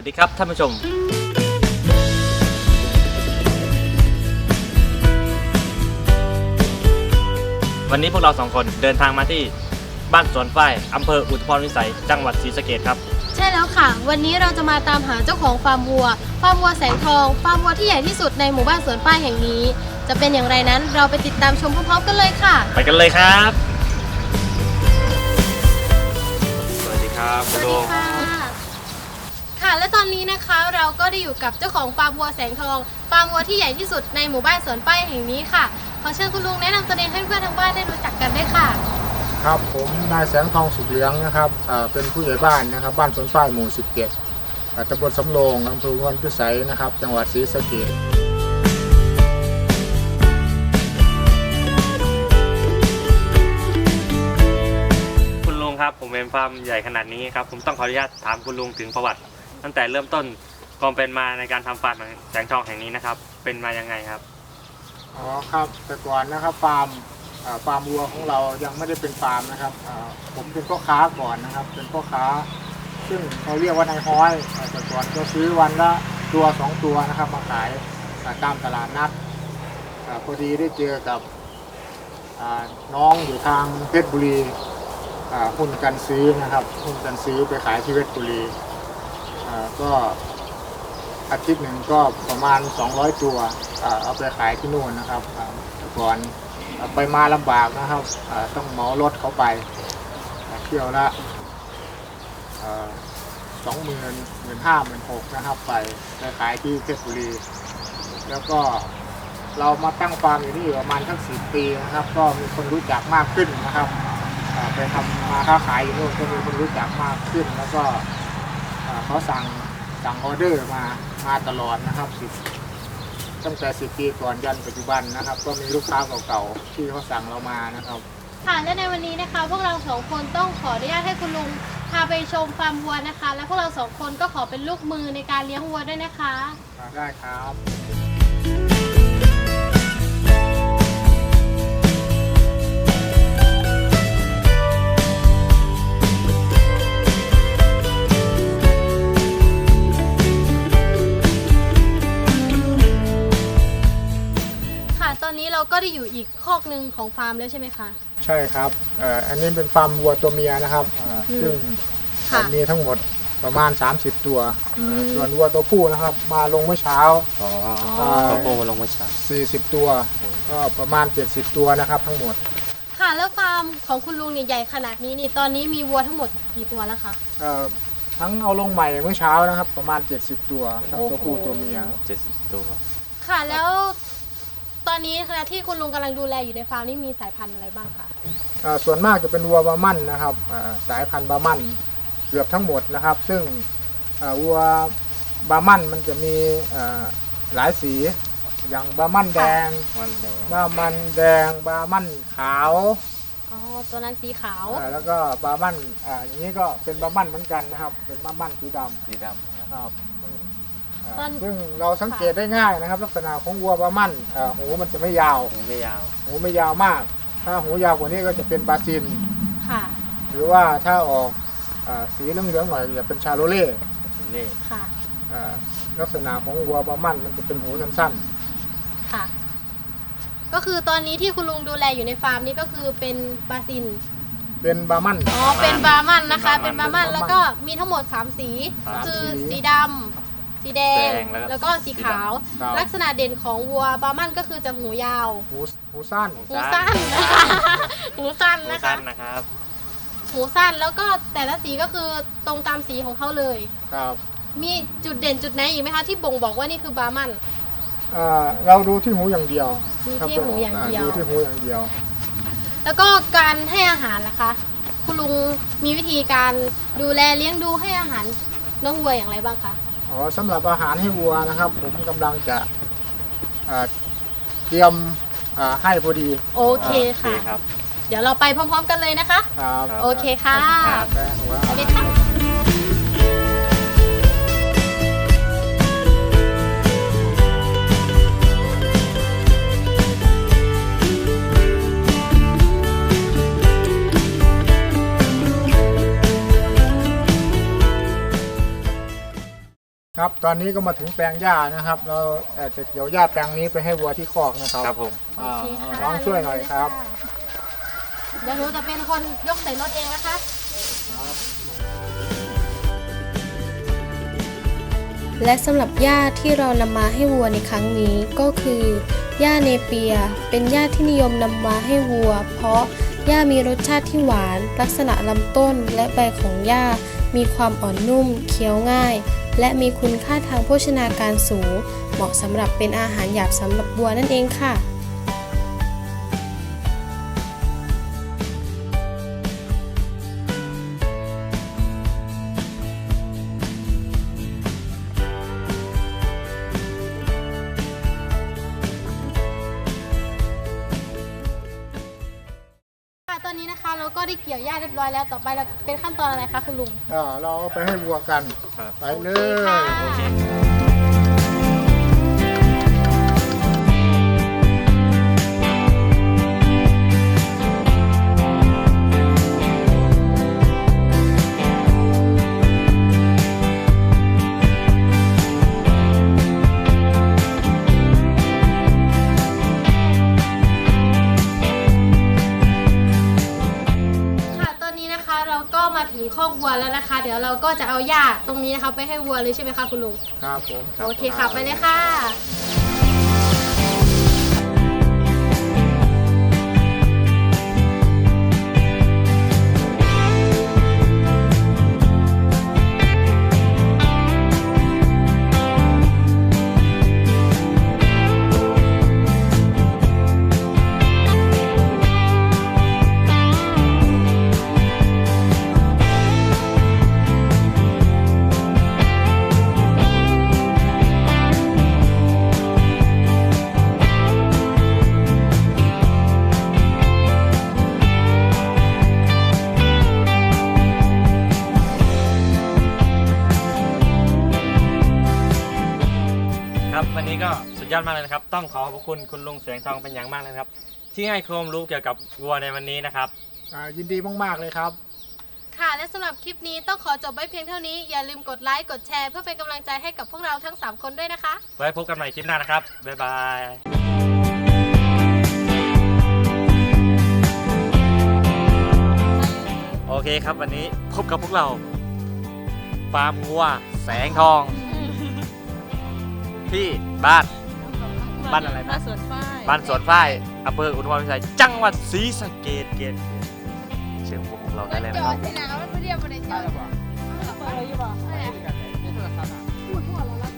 สวัสดีครับท่านผู้ชมวันนี้พวกเราสองคนเดินทางมาที่บ้านสวนฝ้ายอำเภออุทุพรวิสัย จังหวัดศรีสะเกดครับ ใช่แล้วค่ะ วันนี้เราจะมาตามหาเจ้าของฟาร์มวัว ฟาร์มวัวแสงทอง ฟาร์มวัวที่ใหญ่ที่สุดในหมู่บ้านสวนป้ายแห่งนี้ จะเป็นอย่างไรนั้นเราไปติดตามชมพร้อมๆกันเลยค่ะ ไปกันเลยครับ สวัสดีครับสวัสดีค่ะ ค่ะ และตอนนี้นะคะเราก็ได้อยู่กับเจ้าของฟาร์มวัวแสงทอง ฟาร์มวัวที่ใหญ่ที่สุดในหมู่บ้านสวนป้ายแห่งนี้ค่ะ ขอเชิญคุณลุงแนะนำตัวเองให้เพื่อนๆทางบ้านได้รู้จักกันด้วยค่ะ ครับผมนายแสงทองสุขเหลืองนะครับอ่าเป็นผู้ใหญ่บ้านนะครับ บ้านสวนฝ้ายหมู่ 17อ่าตำบลสำโรงอำเภอวันพิสัยนะครับ จังหวัดศรีสะเกษคุณลุงครับ ผมเป็นฟาร์มใหญ่ขนาดนี้ครับ ผมต้องขออนุญาตถามคุณลุงถึงประวัติ ตั้งแต่เริ่มต้นความเป็นมาในการทำฟาร์มแสงทองแห่งนี้นะครับ เป็นมายังไงครับ อ๋อครับแต่ก่อนนะครับฟาร์มอ่าฟาร์มวัวของเรายังไม่ได้เป็นฟาร์มนะครับอ่าผมเป็นพ่อค้าก่อนนะครับ เป็นพ่อค้า ซึ่งเขาเรียกว่านายห้อยอ่าแต่ก่อนก็ซื้อวันละตัวสองตัวนะครับ มาขายอ่าตามตลาดนัดอาพอดีได้เจอกับอ่าน้องอยู่ทางเพชรบุรีอ่าหุ้นกันซื้อนะครับหุ้นกันซื้อไปขายที่เพชรบุรี อ่าก็อาทิตย์หนึ่งก็ประมาณ 200 ตัวอ่าเอาไปขายที่นู่นนะครับอ่าแต่ก่อนอ่าไปมาลำบากนะครับอ่าต้องเหมารถเขาไปอ่าเที่ยวละสองหมื่นหมื่นห้าหมื่นหกนะครับ ไปไปขายที่เพชรบุรี แล้วก็เรามาตั้งฟาร์มอยู่นี่ประมาณทั้งสิบปีนะครับ ก็มีคนรู้จักมากขึ้นนะครับอ่าไปทำมาค้าขายอยู่นู่นก็มีคนรู้จักมากขึ้นแล้วก็ เขาสั่งสั่งออเดอร์มามาตลอดนะครับสิบตั้งแต่สิบปีก่อนยันปัจจุบันนะครับ ก็มีลูกค้าเก่าๆที่เขาสั่งเรามานะครับ ค่ะและในวันนี้นะคะ พวกเราสองคนต้องขออนุญาตให้คุณลุงพาไปชมฟาร์มวัวนะคะ และพวกเราสองคนก็ขอเป็นลูกมือในการเลี้ยงวัวด้วยนะคะมาได้ครับ อนนี้เราก็ได้อยู่อีกคอกหนึ่งของฟาร์มแล้วใช่ไหมคะ ใช่ครับเอ่ออันนี้เป็นฟาร์มวัวตัวเมียนะครับอ่าอืมซึ่งค่ะมีทั้งหมดประมาณ 30 ตัวอืมอ่าส่วนวัวตัวผู้นะครับ มาลงเมื่อเช้า อ๋ออ่าตัวโปมาลงเมื่อเช้า 40 ตัว ก็ประมาณ 70 ตัวนะครับทั้งหมดค่ะแล้วฟาร์มของคุณลุงเนี่ยใหญ่ขนาดนี้นี่ตอนนี้มีวัวทั้งหมดกี่ตัวแล้วคะ เอ่อทั้งเอาลงใหม่เมื่อเช้านะครับ ประมาณ 70 ตัวทั้งตัวผู้โอ้โหตัวเมีย เจ็ดสิบตัว ค่ะแล้ว ตอนนี้ขณะที่คุณลุงกำลังดูแลอยู่ในฟาร์มนี่มีสายพันธุ์อะไรบ้างคะเอ่อส่วนมากจะเป็นวัวบาร์มันนะครับอ่าสายพันธุ์บาร์มันเกือบทั้งหมดนะครับ ซึ่งอ่าวัวบาร์มันมันจะมีอ่าหลายสี อย่างบาร์มันแดงวันแดงบาร์มันแดงบาร์มันขาวอ๋อตัวนั้นสีขาว อ่าแล้วก็บาร์มันอ่าอย่างนี้ก็เป็นบาร์มันเหมือนกันนะครับ เป็นบาร์มันสีดสีดำครับำครับมันอ่า ตอน ซึ่งเราสังเกตได้ง่ายนะครับ ลักษณะของวัวบาร์มันอ่าหูมันจะไม่ยาว หูไม่ยาว หูไม่ยาวมาก ถ้าหูยาวกว่านี้ก็จะเป็นบาซิน ค่ะหรือว่าถ้าออกอาสีเหลืองๆหน่อยจะเป็นชาโลเล่เล่ค่ะอ่าลักษณะของวัวบาร์มันมันจะเป็นหูสั้นค่ะ ก็คือตอนนี้ที่คุณลุงดูแลอยู่ในฟาร์มนี่ก็คือเป็นบาซินๆ เป็นบาร์มัน อ๋อเป็นบาร์มันนะคะ เป็นบาร์มันแล้วก็มีทั้งหมด 3 สี สามคือสีสีดำ สีแดงแล้วก็สีขาว ครับ ลักษณะเด่นของวัวบาร์มันก็คือจะหูยาว หูหูสั้น หูสั้นนะคะหูสั้นหูนะคะ สั้นนะครับ หูสั้นแล้วก็แต่ละสีก็คือตรงตามสีของเขาเลย ครับมีจุดเด่นจุดไหนอีกไหมคะที่บ่งบอกว่านี่คือบาร์มันอ่าเราดูที่หูอย่างเดียวดูครับที่หูอย่างเดียวดูที่หูอย่างเดียว แล้วก็การให้อาหารนะคะ คุณลุงมีวิธีการดูแลเลี้ยงดูให้อาหารน้องวัวอย่างไรบ้างคะ อ๋อสำหรับอาหารให้วัวนะครับ ผมกำลังจะอ่าเตรียมอ่าให้พอดีโอเคโอเคค่ะครับ เดี๋ยวเราไปพร้อมๆกันเลยนะคะ ครับโอเคค่ะ ครับ แป้งว่า สวัสดีค่ะ ครับ ตอนนี้ก็มาถึงแปลงหญ้านะครับ เราเอ่อจะเกี่ยวหญ้าแปลงนี้ไปให้วัวที่คอกนะครับครับผมอ่าโอเคค่ะน้องช่วยหน่อยครับ เดี๋ยวหนูจะเป็นคนยกใส่รถเองนะคะ และสำหรับหญ้าที่เรานำมาให้วัวในครั้งนี้ก็คือหญ้าเนเปีย เป็นหญ้าที่นิยมนำมาให้วัว เพราะ หญ้ามีรสชาติที่หวาน ลักษณะลำต้นและใบของหญ้ามีความอ่อนนุ่ม เคี้ยวง่าย และมีคุณค่าทางโภชนาการสูง เหมาะสำหรับเป็นอาหารหยาบสำหรับบัวนั่นเองค่ะ ก็ได้เกี่ยวหญ้าเรียบร้อยแล้วต่อไปเราเป็นขั้นตอนอะไรคะคุณลุง อ่าเราเอาไปให้วัวกัน ครับ ไปเลโอเค ดี๋ยวเราก็จะเอาหญ้าตรงนี้นะคะไปให้วัวเลยใช่ไหมคะคุณลุง ครับผม โอเคค่ะไปเลยค่ะ อดมากเลยนะครับ ต้องขอขอบคุณคุณลุงแสงทองเป็นอย่างมากเลยนะครับ ที่ให้ความรู้เกี่ยวกับวัวในวันนี้นะครับ อ่ายินดีมาก ๆ เลยครับ ค่ะ และสำหรับคลิปนี้ต้องขอจบไว้เพียงเท่านี้ อย่าลืมกดไลค์ กดแชร์ เพื่อเป็นกำลังใจให้กับพวกเราทั้ง 3 คนด้วยนะคะ ไว้พบกันใหม่คลิปหน้านะครับ บ๊ายบายโอเคครับวันนี้พบกับพวกเราฟาร์มวัวแสงทอง ที่บ้าน บ้านอะไรนะ บ้านสวนฝ้ายบ้านสวนฝ้ายอำเภออุทุมพรพิสัยจังหวัดศรีสะเกษเกษเชียงพวกเราได้เลยนะครับที่ไหนมันไม่เรียกมันเลยได้เจ้าหรือเปล่าเปิดเลยอยู่บ่ในโทรศัพท์อะพูดทั่วแล้ว